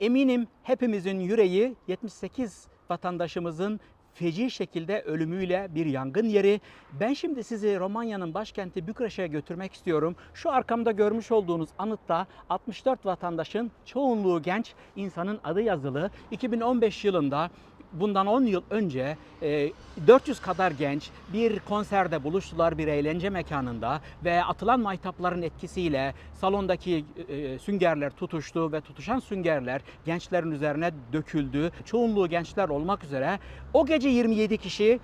Eminim hepimizin yüreği 78 vatandaşımızın feci şekilde ölümüyle bir yangın yeri. Ben şimdi sizi Romanya'nın başkenti Bükreş'e götürmek istiyorum. Şu arkamda görmüş olduğunuz anıtta 64 vatandaşın çoğunluğu genç insanın adı yazılı. 2015 yılında bundan 10 yıl önce e, 400 kadar genç bir konserde buluştular bir eğlence mekanında ve atılan maytapların etkisiyle salondaki e, süngerler tutuştu ve tutuşan süngerler gençlerin üzerine döküldü. Çoğunluğu gençler olmak üzere o gece 27 kişi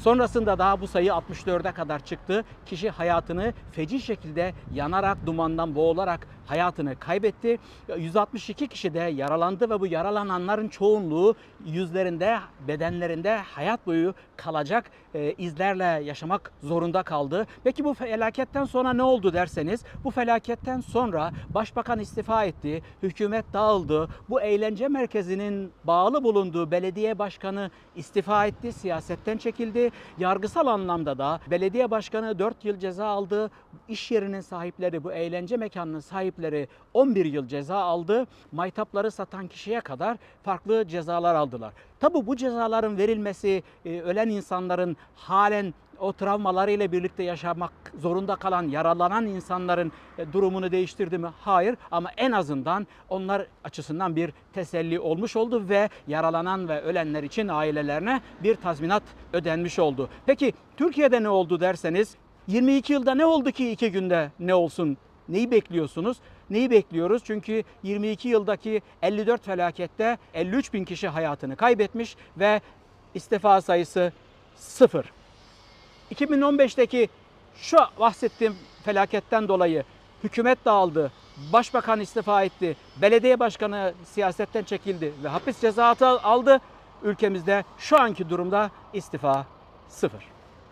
sonrasında daha bu sayı 64'e kadar çıktı. Kişi hayatını feci şekilde yanarak, dumandan boğularak hayatını kaybetti. 162 kişi de yaralandı ve bu yaralananların çoğunluğu yüzlerinde, bedenlerinde hayat boyu kalacak e, izlerle yaşamak zorunda kaldı. Peki bu felaketten sonra ne oldu derseniz, bu felaketten sonra başbakan istifa etti, hükümet dağıldı. Bu eğlence merkezinin bağlı bulunduğu belediye başkanı istifa etti, siyasetten çekildi. Yargısal anlamda da belediye başkanı 4 yıl ceza aldı. İş yerinin sahipleri, bu eğlence mekanının sahipleri 11 yıl ceza aldı. Maytapları satan kişiye kadar farklı cezalar aldılar. Tabi bu cezaların verilmesi e, ölen insanların halen o travmalarıyla birlikte yaşamak zorunda kalan, yaralanan insanların e, durumunu değiştirdi mi? Hayır ama en azından onlar açısından bir teselli olmuş oldu ve yaralanan ve ölenler için ailelerine bir tazminat ödenmiş oldu. Peki Türkiye'de ne oldu derseniz 22 yılda ne oldu ki iki günde ne olsun? Neyi bekliyorsunuz? Neyi bekliyoruz? Çünkü 22 yıldaki 54 felakette 53 bin kişi hayatını kaybetmiş ve istifa sayısı sıfır. 2015'teki şu bahsettiğim felaketten dolayı hükümet dağıldı, başbakan istifa etti, belediye başkanı siyasetten çekildi ve hapis cezası aldı. Ülkemizde şu anki durumda istifa sıfır.